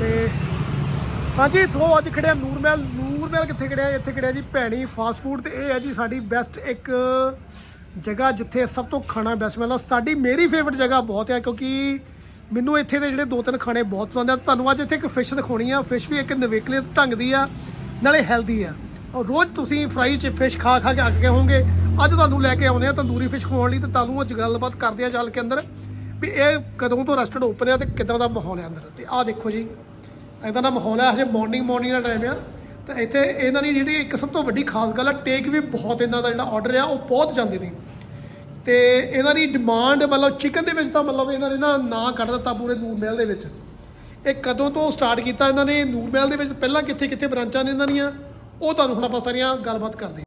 ਤੇ ਹਾਂਜੀ, ਸੋ ਅੱਜ ਖੜਿਆ ਨੂਰਮਹਿਲ ਨੂਰਮਹਿਲ ਕਿੱਥੇ ਖੜਿਆ? ਇੱਥੇ ਖੜਿਆ ਜੀ ਭੈਣੀ ਫਾਸਟ ਫੂਡ ਤੇ ਇਹ ਹੈ ਜੀ ਸਾਡੀ ਬੈਸਟ ਇੱਕ ਜਗ੍ਹਾ ਜਿੱਥੇ ਸਭ ਤੋਂ ਖਾਣਾ ਬੈਸਟ ਮਿਲਦਾ। ਸਾਡੀ ਮੇਰੀ ਫੇਵਰਿਟ ਜਗ੍ਹਾ ਬਹੁਤ ਹੈ ਕਿਉਂਕਿ ਮੈਨੂੰ ਇੱਥੇ ਦੇ ਜਿਹੜੇ ਦੋ ਤਿੰਨ ਖਾਣੇ ਬਹੁਤ ਪਸੰਦ ਆ। ਤੁਹਾਨੂੰ ਅੱਜ ਇੱਥੇ ਇੱਕ ਫਿਸ਼ ਦਿਖਾਉਣੀ ਆ। ਫਿਸ਼ ਵੀ ਇੱਕ ਨਵੇਕਲੇ ਢੰਗ ਦੀ ਆ, ਨਾਲੇ ਹੈਲਦੀ ਆ। ਔਰ ਰੋਜ਼ ਤੁਸੀਂ ਫਰਾਈ ਚ ਫਿਸ਼ ਖਾ ਖਾ ਕੇ ਅੱਕ ਗਏ ਹੋਵੋਗੇ। ਅੱਜ ਤੁਹਾਨੂੰ ਲੈ ਕੇ ਆਉਂਦੇ ਆ ਤੰਦੂਰੀ ਫਿਸ਼ ਖਵਾਉਣ ਲਈ ਤੇ ਤੁਹਾਨੂੰ ਅੱਜ ਗੱਲਬਾਤ ਕਰਦੇ ਆ ਚੱਲ ਕੇ ਅੰਦਰ ਵੀ ਇਹ ਕਦੋਂ ਤੋਂ ਰੈਸਟੋਰੈਂਟ ਓਪਨ ਆ ਤੇ ਕਿੱਦਾਂ ਦਾ ਮਾਹੌਲ ਹੈ ਅੰਦਰ। ਤੇ ਆਹ ਦੇਖੋ ਜੀ। ਇਦਾਂ ਦਾ ਮਾਹੌਲ ਹੈ ਹਜੇ ਮਾਰਨਿੰਗ ਮਾਰਨਿੰਗ ਦਾ ਟਾਈਮ ਆ। ਤਾਂ ਇੱਥੇ ਇਹਨਾਂ ਦੀ ਜਿਹੜੀ ਇੱਕ ਸਭ ਤੋਂ ਵੱਡੀ ਖਾਸ ਗੱਲ ਆ ਟੇਕ ਵੀ ਬਹੁਤ ਇਹਨਾਂ ਦਾ ਜਿਹੜਾ ਆਰਡਰ ਆ ਉਹ ਬਹੁਤ ਜਾਂਦੇ ਨੇ। ਤੇ ਇਹਨਾਂ ਦੀ ਡਿਮਾਂਡ ਮਤਲਬ ਚਿਕਨ ਦੇ ਵਿੱਚ ਤਾਂ ਮਤਲਬ ਇਹਨਾਂ ਨੇ ਨਾ ਨਾਂ ਕੱਢ ਦਿੱਤਾ ਪੂਰੇ ਨੂਰ ਮਹਿਲ ਦੇ ਵਿੱਚ। ਇਹ ਕਦੋਂ ਤੋਂ ਸਟਾਰਟ ਕੀਤਾ ਇਹਨਾਂ ਨੇ? ਨੂਰ ਮਹਿਲ ਦੇ ਵਿੱਚ ਪਹਿਲਾਂ ਕਿੱਥੇ ਕਿੱਥੇ ਬ੍ਰਾਂਚਾਂ ਨੇ ਇਹਨਾਂ ਦੀਆਂ? ਉਹ ਤੁਹਾਨੂੰ ਹੁਣ ਆਪਾਂ ਸਾਰੀਆਂ ਗੱਲਬਾਤ ਕਰਦੇ।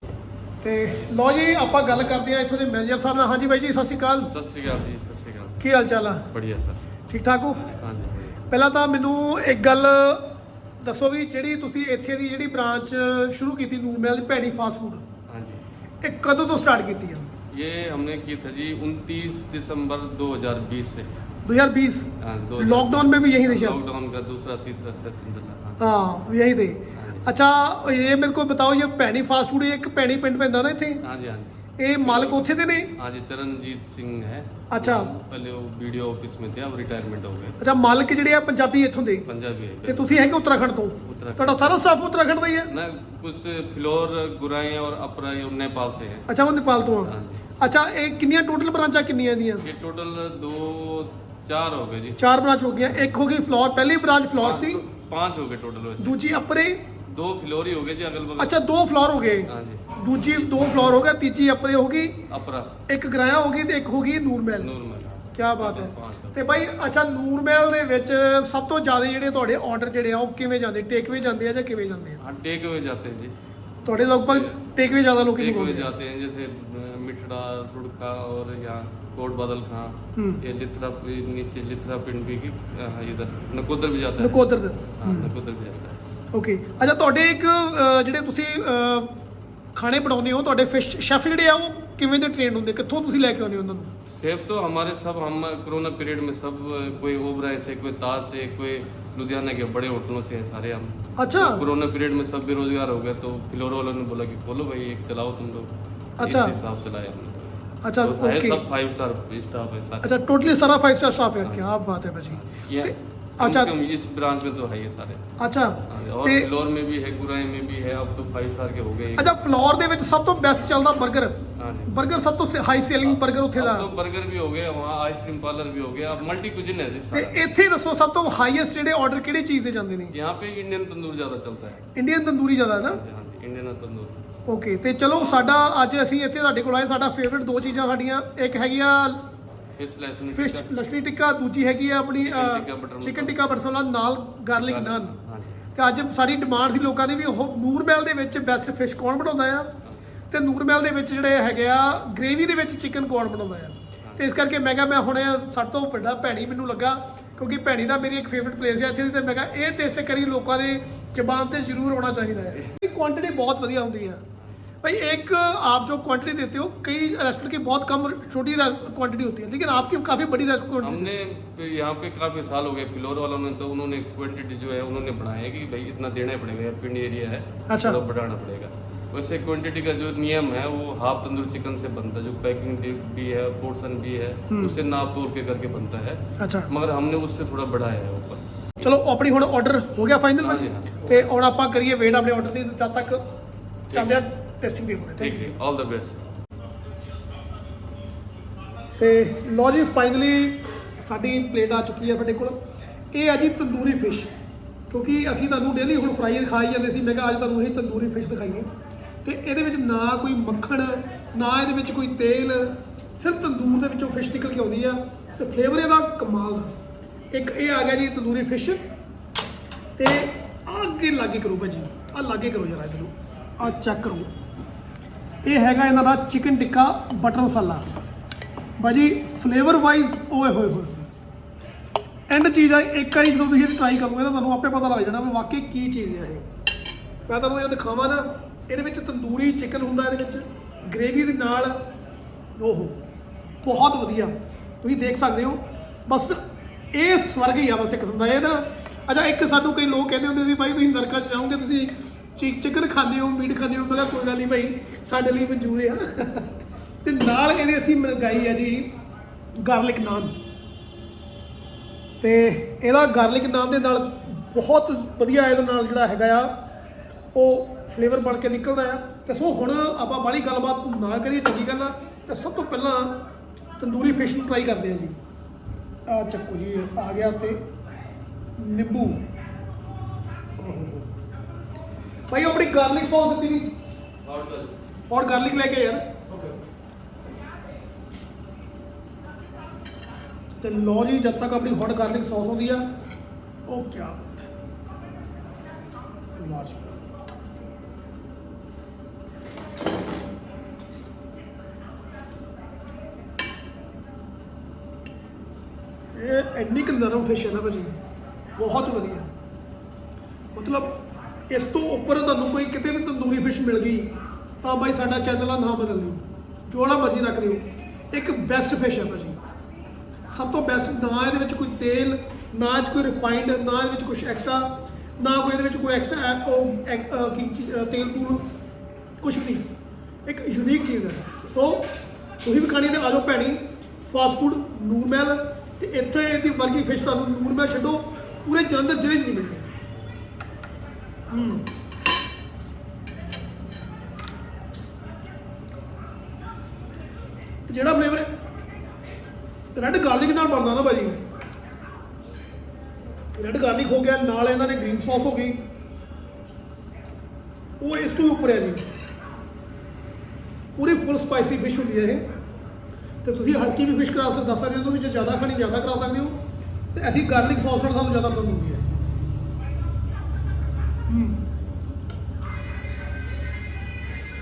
ਤੇ ਲਓ ਜੀ ਆਪਾਂ ਗੱਲ ਕਰਦੇ ਹਾਂ ਇੱਥੋਂ ਦੇ ਮੈਨੇਜਰ ਸਾਹਿਬ ਨਾਲ। ਹਾਂਜੀ ਬਾਈ ਜੀ ਸਤਿ ਸ਼੍ਰੀ ਅਕਾਲ। ਸਤਿ ਸ਼੍ਰੀ ਅਕਾਲ ਜੀ ਸਤਿ ਸ਼੍ਰੀ ਅਕਾਲ ਕੀ ਹਾਲ ਚਾਲ ਆ? ਬੜੀਆ ਸਰ। ਠੀਕ ਠਾਕ ਹੋ ਹਾਂਜੀ। ਪਹਿਲਾਂ ਤਾਂ ਮੈਨੂੰ ਇੱਕ ਗੱਲ ਦੱਸੋ ਵੀ ਜਿਹੜੀ ਤੁਸੀਂ ਇੱਥੇ ਦੀ ਜਿਹੜੀ ਬ੍ਰਾਂਚ ਸ਼ੁਰੂ ਕੀਤੀ ਨੂਰ ਮਹਿਲ ਦੀ ਭੈਣੀ ਫਾਸਟ ਫੂਡ हाँ जी ਇਹ ਕਦੋਂ ਤੋਂ ਸਟਾਰਟ ਕੀਤੀ ਹੈ ये हमने की था जी 29 दिसंबर 2020 से 2020 हाँ, दो लॉकडाउन में भी यही थे शायद लॉकडाउन का दूसरा तीसरा सेशन चला हाँ हाँ यही थे अच्छा ये मेरे को बताओ ये ਭੈਣੀ ਫਾਸਟ ਫੂਡ ਇੱਕ ਭੈਣੀ ਪਿੰਡ ਪੈਂਦਾ ਨਾ ਇੱਥੇ हाँ जी हाँ जी ਇਹ ਮਾਲਕ ਉੱਥੇ ਦੇ ਨੇ हाँ जी चरणजीत सिंह है अच्छा। पहले वो वीडियो ऑफिस में थे अब रिटायरमेंट हो गए ਅੱਛਾ ਮਾਲਕ ਜਿਹੜੇ ਆ ਪੰਜਾਬੀ ਇੱਥੋਂ ਦੇ पंजाबी ਤੇ है ਤੁਸੀਂ ਹੈਗੇ ਉੱਤਰਾਖੰਡ ਤੋਂ उत्तराखंड ਤੁਹਾਡਾ ਸਾਰਾ ਸਟਾਫ ਉੱਤਰਾਖੰਡ ਦਾ ਹੀ ਹੈ ना कुछ फ्लोर गुराई और अपराई और नेपाल से है ਅੱਛਾ ਉਹ ਨੇਪਾਲ ਤੋਂ ਆ हाँ जी ਅੱਛਾ ਇਹ ਕਿੰਨੀਆਂ ਟੋਟਲ ਬ੍ਰਾਂਚਾਂ ਕਿੰਨੀਆਂ ਇਹਦੀਆਂ ये टोटल दो चार हो गए जी ਚਾਰ ਬ੍ਰਾਂਚ ਹੋ ਗਈਆਂ ਇੱਕ ਹੋ ਗਈ ਫਲੋਰ ਪਹਿਲੀ ਬ੍ਰਾਂਚ ਫਲੋਰ ਸੀ पांच हो गए टोटल वैसे ਦੂਜੀ ਅਪਰੇ दो फ्लोर ही हो गए जी अगल बगल ਅੱਛਾ ਦੋ ਫਲੋਰ ਹੋ ਗਏ हाँ जी ਦੂਜੀ ਦੋ ਫਲੋਰ ਹੋ ਗਿਆ ਤੀਜੀ ਅਪਰੇ ਹੋ ਗਈ अपरा ਇੱਕ ਗਰਾਇਆ ਹੋ ਗਈ ਤੇ ਇੱਕ ਹੋ ਗਈ ਨੂਰ ਮਹਿਲ नूर महल ਕੀ ਬਾਤ ਹੈ पांच ਤੇ ਬਾਈ ਅੱਛਾ ਨੂਰ ਮਹਿਲ ਦੇ ਵਿੱਚ ਸਭ ਤੋਂ ਜ਼ਿਆਦਾ ਜਿਹੜੇ ਤੁਹਾਡੇ ਆਰਡਰ ਜਿਹੜੇ ਆ ਉਹ ਕਿਵੇਂ ਜਾਂਦੇ ਟੇਕਵੇ ਜਾਂਦੇ ਆ ਜਾਂ ਕਿਵੇਂ ਜਾਂਦੇ ਆ हाँ टेक अवे जाते हैं जी ਤੁਹਾਡੇ ਲਗਭਗ ਟੇਕਵੇ ਜ਼ਿਆਦਾ ਲੋਕੀ टेक अवे ਮੰਗਵਾਉਂਦੇ ਆ जाते हैं जैसे अ, मिठड़ा रुड़का और यहाँ कोट बादल खां हम्म। ये लिथरा नीचे लिथरा पिंड भी की अ, इधर नकोदर भी जाता है ਨਕੋਦਰ ਦੇ हाँ नकोदर भी जाता है ਓਕੇ ਅੱਛਾ ਤੁਹਾਡੇ ਇੱਕ ਅਹ, ਜਿਹੜੇ ਤੁਸੀਂ ਅਹ, ਖਾਣੇ ਬਣਾਉਂਦੇ ਹੋ ਤੁਹਾਡੇ ਫਿਸ਼ ਸ਼ੈਫ ਜਿਹੜੇ ਆ ਉਹ ਕਿਵੇਂ ਦੇ ਟ੍ਰੇਨ ਹੁੰਦੇ ਕਿੱਥੋਂ ਤੁਸੀਂ ਲੈ ਕੇ ਆਉਂਦੇ ਹੋ ਉਹਨਾਂ ਨੂੰ सेब तो हमारे सब हम कोरोना पीरियड में सब अ, कोई ओबराय से कोई ताज से कोई लुधियाना के बड़े होटलों से हैं सारे हम ਅੱਛਾ कोरोना पीरियड में सब बेरोजगार हो गए तो फ्लोर वालों ने बोला कि खोलो भाई एक चलाओ तुम लोग अच्छा। इस हिसाब से लाए हमने ਅੱਛਾ तो है ਓਕੇ सब फाइव स्टार स्टाफ है सारे ਅੱਛਾ ਟੋਟਲੀ ਸਾਰਾ 5 ਸਟਾਰ ਸਟਾਫ ਹੈ ਕੀ ਬਾਤ ਹੈ ਭਾਜੀ ये ते- कम अच्छा। कम इस ब्रांच में तो है ये सारे ਅੱਛਾ हाँ जी, और ਤੇ फ्लोर में भी है गुराई में भी है अब तो फाइव स्टार के हो गए ये। ਅੱਛਾ ਫਲੋਰ ਦੇ ਵਿੱਚ ਸਭ ਤੋਂ ਬੈਸਟ ਚੱਲਦਾ 버ਗਰ हाँ जी। 버ਗਰ ਸਭ ਤੋਂ ਹਾਈ ਸੇਲਿੰਗ 버ਗਰ ਉੱਥੇ अब तो ਦਾ बर्गर भी हो गया वहाँ आइसक्रीम पार्लर भी हो गया अब मल्टी कुजिन है जी ਤੇ सारा ਇੱਥੇ ਦੱਸੋ ਸਭ ਤੋਂ ਹਾਈਐਸਟ ਜਿਹੜੇ ਆਰਡਰ ਕਿਹੜੀ ਚੀਜ਼ ਦੇ ਜਾਂਦੇ ਨੇ यहाँ पे इंडियन तंदूर ज्यादा चलता है ਇੰਡੀਅਨ ਤੰਦੂਰੀ ਜ਼ਿਆਦਾ ਹੈ ਨਾ हाँ जी, हाँ जी इंडियन तंदूर ਓਕੇ ਤੇ ਚਲੋ ਸਾਡਾ ਅੱਜ ਅਸੀਂ ਇੱਥੇ ਤੁਹਾਡੇ ਕੋਲ ਆਏ ਸਾਡਾ ਫੇਵਰਿਟ ਦੋ ਚੀਜ਼ਾਂ ਸਾਡੀਆਂ ਇੱਕ ਹੈਗੀ ਆ ਫਿਸ਼ ਲਛਣੀ ਟਿੱਕਾ। ਦੂਜੀ ਹੈਗੀ ਆ ਆਪਣੀ ਚਿਕਨ ਟਿੱਕਾ ਬਰਸੋਲਾ ਨਾਲ ਗਾਰਲਿਕ ਨਾਨ ਤੇ ਅੱਜ ਸਾਡੀ ਡਿਮਾਂਡ ਸੀ ਲੋਕਾਂ ਦੀ ਵੀ ਉਹ ਨੂਰ ਮਹਿਲ ਦੇ ਵਿੱਚ ਬੈਸਟ ਫਿਸ਼ ਕੌਣ ਬਣਾਉਂਦਾ ਆ? ਤੇ ਨੂਰ ਮਹਿਲ ਦੇ ਵਿੱਚ ਜਿਹੜੇ ਹੈਗੇ ਆ ਗ੍ਰੇਵੀ ਦੇ ਵਿੱਚ ਚਿਕਨ ਕੌਣ ਬਣਾਉਂਦਾ ਆ? ਤੇ ਇਸ ਕਰਕੇ ਮੈਂ ਕਿਹਾ ਮੈਂ ਹੁਣੇ ਸਭ ਤੋਂ ਵੱਡਾ ਭੈਣੀ ਮੈਨੂੰ ਲੱਗਾ ਕਿਉਂਕਿ ਭੈਣੀ ਦਾ ਮੇਰੀ ਇੱਕ ਫੇਵਰਿਟ ਪਲੇਸ ਹੈ ਇੱਥੇ ਤੇ ਮੈਂ ਕਿਹਾ ਇਹ ਟੇਸਟ ਕਰੀ ਲੋਕਾਂ ਦੇ ਜ਼ਬਾਨ ਤੇ ਜ਼ਰੂਰ ਆਉਣਾ ਚਾਹੀਦਾ ਹੈ ਇਹ ਕੁਆਂਟੀਟੀ ਬਹੁਤ ਵਧੀਆ ਹੁੰਦੀ ਆ। भाई एक आप जो क्वांटिटी देते हो कई रेस्टोरेंट की बहुत कम छोटी क्वांटिटी होती है लेकिन आपकी काफी बड़ी रेस्टोरेंट हमने पे- यहाँ पे काफी साल हो गए फ्लोर वालों ने तो उन्होंने क्वांटिटी जो है उन्होंने बढ़ाया है कि भाई इतना देना ही पड़ेगा पिंड एरिया है अच्छा। तो बढ़ाना पड़ेगा वैसे क्वांटिटी का जो नियम है वो हाफ तंदूर चिकन से बनता है जो पैकिंग भी है पोर्शन भी है उससे नाप तोल के करके बनता है अच्छा मगर हमने उससे थोड़ा बढ़ाया है ऊपर ਚਲੋ ਆਪਣੀ ਹੁਣ ਆਰਡਰ ਹੋ ਗਿਆ ਫਾਈਨਲ ਹਾਂਜੀ, ਭਾਜੀ ਹਾਂ। ਤੇ ਹੁਣ ਆਪਾਂ ਕਰੀਏ ਵੇਟ ਆਪਣੇ ਆਰਡਰ ਦੀ ਜਦ ਤੱਕ ਚੱਲਦੇ ਆ ਟੈਸਟਿੰਗ ਦੇ ਹੋਣੇ ਠੀਕ ਜੀ ਆਲ ਦਾ ਬੈਸਟ ਤੇ ਲੋ ਜੀ ਫਾਈਨਲੀ ਸਾਡੀ ਪਲੇਟ ਆ ਚੁੱਕੀ ਹੈ ਤੁਹਾਡੇ ਕੋਲ। ਇਹ ਆ ਜੀ ਤੰਦੂਰੀ ਫਿਸ਼ ਕਿਉਂਕਿ ਅਸੀਂ ਤੁਹਾਨੂੰ ਡੇਲੀ ਹੁਣ ਫਰਾਈ ਦਿਖਾਈ ਜਾਂਦੇ ਸੀ ਮੈਂ ਕਿਹਾ ਅੱਜ ਤੁਹਾਨੂੰ ਇਹ ਤੰਦੂਰੀ ਫਿਸ਼ ਦਿਖਾਈਏ। ਤੇ ਇਹਦੇ ਵਿੱਚ ਨਾ ਕੋਈ ਮੱਖਣ ਨਾ ਇਹਦੇ ਵਿੱਚ ਕੋਈ ਤੇਲ ਸਿਰਫ ਤੰਦੂਰ ਦੇ ਵਿੱਚੋਂ ਫਿਸ਼ ਨਿਕਲ ਕੇ ਆਉਂਦੀ ਆ। ਤੇ ਫਲੇਵਰ ਇਹਦਾ ਕਮਾਲ ਦਾ। ਇੱਕ ਇਹ ਆ ਗਿਆ ਜੀ ਤੰਦੂਰੀ ਫਿਸ਼ ਤੇ ਅੱਗੇ ਲਾਗੇ ਕਰੋ ਭਾਜੀ ਆਹ ਲਾਗੇ ਕਰੋ ਜਰਾ ਇਹਨੂੰ ਆਹ ਚੈੱਕ ਕਰੋ। ਇਹ ਹੈਗਾ ਇਹਨਾਂ ਦਾ ਚਿਕਨ ਟਿੱਕਾ ਬਟਰ ਮਸਾਲਾ ਭਾਜੀ ਫਲੇਵਰ ਵਾਈਜ਼ ਓਏ ਹੋਏ ਹੋਏ। ਐਂਡ ਚੀਜ਼ ਆ, ਇੱਕ ਵਾਰੀ ਜਦੋਂ ਤੁਸੀਂ ਟਰਾਈ ਕਰੋਗੇ ਨਾ, ਤੁਹਾਨੂੰ ਆਪੇ ਪਤਾ ਲੱਗ ਜਾਣਾ ਵੀ ਵਾਕਈ ਕੀ ਚੀਜ਼ ਹੈ ਇਹ। ਮੈਂ ਤੁਹਾਨੂੰ ਇਹ ਦਿਖਾਵਾਂ ਨਾ, ਇਹਦੇ ਵਿੱਚ ਤੰਦੂਰੀ ਚਿਕਨ ਹੁੰਦਾ ਇਹਦੇ ਵਿੱਚ ਗ੍ਰੇਵੀ ਦੇ ਨਾਲ ਓਹੋ ਬਹੁਤ ਵਧੀਆ। ਤੁਸੀਂ ਦੇਖ ਸਕਦੇ ਹੋ, ਬਸ ਇਹ ਸਵਰਗ ਹੀ ਆ ਬਸ ਇੱਕ ਕਿਸਮ ਦਾ, ਇਹ ਨਾ, ਅੱਛਾ, ਇੱਕ ਸਾਨੂੰ ਕਈ ਲੋਕ ਕਹਿੰਦੇ ਹੁੰਦੇ ਸੀ, ਭਾਈ ਤੁਸੀਂ ਨਰਕਾਂ 'ਚ ਜਾਓਗੇ, ਤੁਸੀਂ ਚਿਕ ਚਿਕਨ ਖਾਂਦੇ ਹੋ ਮੀਟ ਖਾਂਦੇ ਹੋ, ਮੈਂ ਕਿਹਾ ਕੋਈ ਗੱਲ ਨਹੀਂ ਭਾਈ। ਸਾਡੇ ਲਈ ਮਨਜ਼ੂਰ ਆ। ਤੇ ਨਾਲ ਇਹਦੇ ਅਸੀਂ ਮੰਗਾਈ ਹੈ ਜੀ ਗਾਰਲਿਕ ਨਾਨ। ਤੇ ਇਹਦਾ ਗਾਰਲਿਕ ਨਾਨ ਦੇ ਨਾਲ ਬਹੁਤ ਵਧੀਆ ਇਹਦੇ ਨਾਲ ਜਿਹੜਾ ਹੈਗਾ ਆ, ਉਹ ਫਲੇਵਰ ਬਣ ਕੇ ਨਿਕਲਦਾ ਆ। ਤੇ ਸੋ ਹੁਣ ਆਪਾਂ ਬਾਹਲੀ ਗੱਲਬਾਤ ਨਾ ਕਰੀਏ, ਚੰਗੀ ਗੱਲ ਆ। ਤੇ ਸਭ ਤੋਂ ਪਹਿਲਾਂ ਤੰਦੂਰੀ ਫਿਸ਼ ਨੂੰ ਟਰਾਈ ਕਰਦੇ ਆ ਜੀ। ਆ ਚੱਕੋ ਜੀ, ਆ ਗਿਆ ਤੇ ਨਿੰਬੂ। ਭਾਈ, ਉਹ ਆਪਣੀ ਗਾਰਲਿਕ ਸੌਸ ਦਿੱਤੀ ਜੀ। और चल ਔਰ ਗਾਰਲਿਕ ਲੈ ਕੇ ਯਾਰ ਤੇ ਲੋ ਜੀ ਜਦ ਤੱਕ ਆਪਣੀ ਹੌਟ ਗਾਰਲਿਕ ਸੌਸ ਹੁੰਦੀ ਆ ਉਹ ਕੀ ਬਾਤ ਹੈ ਲਾਜਵਾਬ ਇਹ ਇੰਨੀ ਕੁ ਨਰਮ ਫਿਸ਼ ਹੈ ਨਾ ਭਾਜੀ ਬਹੁਤ ਵਧੀਆ ਮਤਲਬ ਇਸ ਤੋਂ ਉੱਪਰ ਤੁਹਾਨੂੰ ਕੋਈ ਕਿਤੇ ਵੀ ਤੰਦੂਰੀ ਫਿਸ਼ ਮਿਲ ਗਈ ਤਾਂ ਬਾਈ ਸਾਡਾ ਚੈਨਲ ਦਾ ਨਾਮ ਬਦਲ ਦਿਓ। ਜੋੜਾ ਮਰਜ਼ੀ ਰੱਖ ਦਿਓ। ਇੱਕ ਬੈਸਟ ਫਿਸ਼ ਹੈ ਭਾਜੀ। ਸਭ ਤੋਂ ਬੈਸਟ ਨਾ ਇਹਦੇ ਵਿੱਚ ਕੋਈ ਤੇਲ, ਨਾ ਇਹ 'ਚ ਕੋਈ ਰਿਫਾਈਨਡ ਨਾ ਇਹਦੇ ਵਿੱਚ ਕੁਝ ਐਕਸਟਰਾ ਨਾ ਕੋਈ ਇਹਦੇ ਵਿੱਚ ਕੋਈ ਐਕਸਟਰਾ ਉਹ ਕੀ ਤੇਲ ਤੂਲ ਕੁਝ ਨਹੀਂ। ਇੱਕ ਯੂਨੀਕ ਚੀਜ਼ ਹੈ ਸੋ, ਤੁਸੀਂ ਵੀ ਖਾਣੀ ਤੇ ਆ ਜਾਓ ਭੈਣੀ। ਫਾਸਟ ਫੂਡ ਨੂਰਮਹਿਲ ਤੇ ਇੱਥੇ ਇਹਦੀ ਵਰਗੀ ਫਿਸ਼ ਤੁਹਾਨੂੰ ਨੂਰਮਹਿਲ ਛੱਡੋ। ਪੂਰੇ ਜਲੰਧਰ ਜ਼ਿਲ੍ਹੇ 'ਚ ਨਹੀਂ ਮਿਲਣੀ। ਹੂੰ। ਜਿਹੜਾ ਫਲੇਵਰ ਹੈ। ਰੈੱਡ ਗਾਰਲਿਕ ਨਾਲ ਬਣਦਾ ਨਾ ਭਾਜੀ। ਰੈੱਡ ਗਾਰਲਿਕ ਹੋ ਗਿਆ, ਨਾਲ ਇਹਨਾਂ ਨੇ ਗ੍ਰੀਨ ਸੌਸ ਹੋ ਗਈ। ਉਹ ਇਸ ਤੋਂ ਉੱਪਰ ਹੈ ਜੀ। ਪੂਰੀ ਫੁੱਲ ਸਪਾਈਸੀ ਫਿਸ਼ ਹੁੰਦੀ ਹੈ ਇਹ। ਤੇ ਤੁਸੀਂ ਹਲਕੀ ਵੀ ਫਿਸ਼ ਕਰਾ ਸਕਦੇ ਦੱਸ ਸਕਦੇ ਹੋ ਤੁਸੀਂ ਜੇ ਜ਼ਿਆਦਾ ਖਾਣੀ ਜ਼ਿਆਦਾ ਕਰਾ ਸਕਦੇ ਹੋ। ਤੇ ਅਸੀਂ ਗਾਰਲਿਕ ਸੌਸ ਨਾਲ ਸਾਨੂੰ ਜ਼ਿਆਦਾ ਪਸੰਦ ਹੁੰਦੀ ਹੈ। ਹਮ।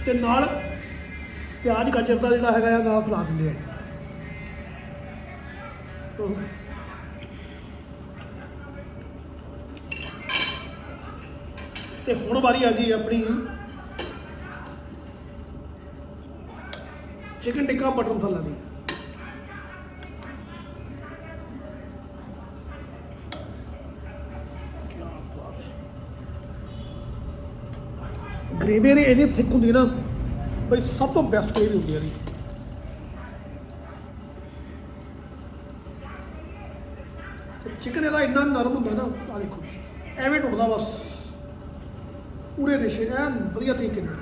ਤੇ ਨਾਲ ਪਿਆਜ਼ ਗਾਜਰ ਦਾ ਜਿਹੜਾ ਹੈਗਾ ਆ, ਨਾਲ ਸਲਾਦ ਦਿੰਦੇ ਆ ਤੋ ਤੇ ਹੁਣ ਵਾਰੀ ਆ ਗਈ ਆਪਣੀ ਚਿਕਨ ਟਿੱਕਾ ਬਟਰ ਮਸਾਲਾ ਦੀ। ਗ੍ਰੇਵੀ ਇਹਦੀ ਇੰਨੀ ਥਿਕ ਹੁੰਦੀ ਨਾ ਬਈ ਸਭ ਤੋਂ ਬੈਸਟ ਗ੍ਰੇਵੀ ਹੁੰਦੀ ਹੈ ਇਹਦੀ ਚਿਕਨ ਇਹਦਾ ਇੰਨਾ ਨਰਮ ਹੁੰਦਾ ਨਾ ਆ ਦੇਖੋ ਤੁਸੀਂ, ਐਵੇਂ ਟੁੱਟਦਾ ਬਸ। ਪੂਰੇ ਰੇਸ਼ੇ ਐਨ ਵਧੀਆ ਤਰੀਕੇ ਨਾਲ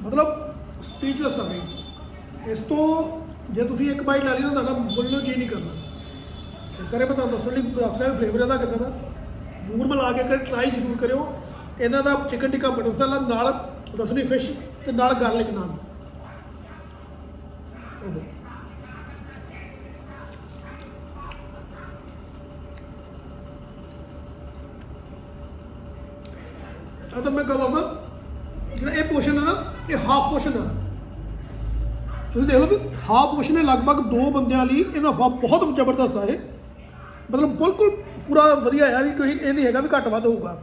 ਮਤਲਬ ਸਪੀਚਲੈਸ ਆ ਗਈ ਇਸ ਤੋਂ ਜੇ ਤੁਸੀਂ ਇੱਕ ਬਾਈਟ ਲੈ ਲਈ ਤਾਂ ਤੁਹਾਡਾ ਬੋਲਣੋਂ ਜੀ ਨਹੀਂ ਕਰਨਾ। ਇਸ ਕਰਕੇ ਮੈਂ ਤੁਹਾਨੂੰ ਦੱਸਣ ਲਈ ਦੱਸ ਰਿਹਾ ਫਲੇਵਰ ਇਹਦਾ ਕਿੱਦਾਂ ਦਾ। ਨੂਰ ਮਿਲਾ ਕੇ ਕਰ ਟਰਾਈ ਜ਼ਰੂਰ ਕਰਿਓ। ਇਹਨਾਂ ਦਾ ਚਿਕਨ ਟਿੱਕਾ ਬਟਰ ਮਸਾਲਾ ਨਾਲ ਦਸਵੀਂ ਫਿਸ਼ ਤੇ ਨਾਲ ਗਾਰਲਿਕ ਨਾਨ ਆ ਤਾਂ ਮੈਂ ਗੱਲ ਆਉਂਦਾ ਜਿਹੜਾ ਇਹ ਪੋਸ਼ਨ ਹੈ ਨਾ, ਇਹ ਹਾਫ ਪੋਸ਼ਨ ਆ। ਤੁਸੀਂ ਦੇਖ ਲਓ ਵੀ ਹਾਫ ਪੋਸ਼ਨ ਹੈ ਲਗਭਗ ਦੋ ਬੰਦਿਆਂ ਲਈ ਇਹਨਾਂ ਬਹੁਤ ਜ਼ਬਰਦਸਤ ਹੈ ਇਹ ਮਤਲਬ ਬਿਲਕੁਲ ਪੂਰਾ ਵਧੀਆ ਹੈ ਵੀ ਕੋਈ ਇਹ ਨਹੀਂ ਹੈਗਾ ਵੀ ਘੱਟ ਵੱਧ ਹੋਊਗਾ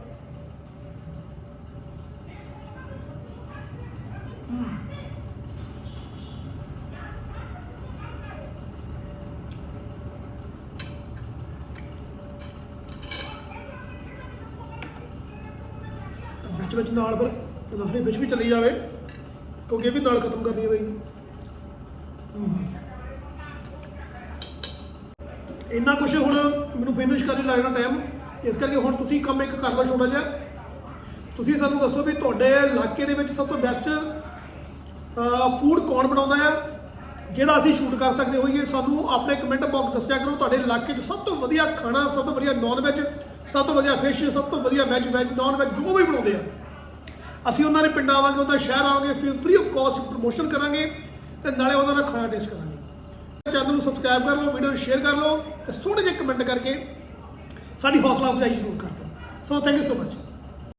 ਤਾਂ ਵਿੱਚ ਵਿੱਚ ਨਾਲ ਫਿਰ ਦਸਵੀਂ ਵਿੱਚ ਵੀ ਚੱਲੀ ਜਾਵੇ ਕਿਉਂਕਿ ਇਹ ਵੀ ਨਾਲ ਖਤਮ ਕਰਨੀ ਹੈ ਬਈ ਇੰਨਾ ਕੁਝ ਹੁਣ ਮੈਨੂੰ ਫਿਨਿਸ਼ ਕਰਨ ਲੱਗਣਾ ਟਾਈਮ ਇਸ ਕਰਕੇ ਹੁਣ ਤੁਸੀਂ ਕੰਮ ਇੱਕ ਕਰ ਲਓ ਛੋਟਾ ਜਿਹਾ। ਤੁਸੀਂ ਸਾਨੂੰ ਦੱਸੋ ਵੀ ਤੁਹਾਡੇ ਇਲਾਕੇ ਦੇ ਵਿੱਚ ਸਭ ਤੋਂ ਬੈਸਟ ਫੂਡ ਕੌਣ ਬਣਾਉਂਦਾ ਆ ਜਿਹੜਾ ਅਸੀਂ ਸ਼ੂਟ ਕਰ ਸਕਦੇ ਹੋਈਏ, ਸਾਨੂੰ ਆਪਣੇ ਕਮੈਂਟ ਬਾਕਸ ਦੱਸਿਆ ਕਰੋ। ਤੁਹਾਡੇ ਇਲਾਕੇ 'ਚ ਸਭ ਤੋਂ ਵਧੀਆ ਖਾਣਾ, ਸਭ ਤੋਂ ਵਧੀਆ ਨਾਨ ਵੈਜ ਸਭ ਤੋਂ ਵਧੀਆ ਫਿਸ਼ ਸਭ ਤੋਂ ਵਧੀਆ ਵੈਜ ਵੈਜ ਨਾਨ ਵੈਜ ਜੋ ਵੀ ਬਣਾਉਂਦੇ ਆ। ਅਸੀਂ ਉਹਨਾਂ ਦੇ ਪਿੰਡ ਆਵਾਂਗੇ ਉਹਦਾ ਸ਼ਹਿਰ ਆਵਾਂਗੇ ਫਿਰ ਫ੍ਰੀ ਆਫ ਕਾਸਟ ਪ੍ਰਮੋਸ਼ਨ ਕਰਾਂਗੇ ਤੇ ਨਾਲੇ ਉਹਨਾਂ ਦਾ ਖਾਣਾ ਟੇਸਟ ਕਰਾਂਗੇ। ਚੈਨਲ ਨੂੰ ਸਬਸਕ੍ਰਾਈਬ ਕਰ ਲਓ ਵੀਡੀਓ ਨੂੰ ਸ਼ੇਅਰ ਕਰ ਲਓ ਤੇ ਥੋੜੇ ਜਿਹੇ ਕਮੈਂਟ ਕਰਕੇ ਸਾਡੀ ਹੌਸਲਾ ਅਫਜ਼ਾਈ ਜ਼ਰੂਰ ਕਰ ਦਿਓ। So thank you so much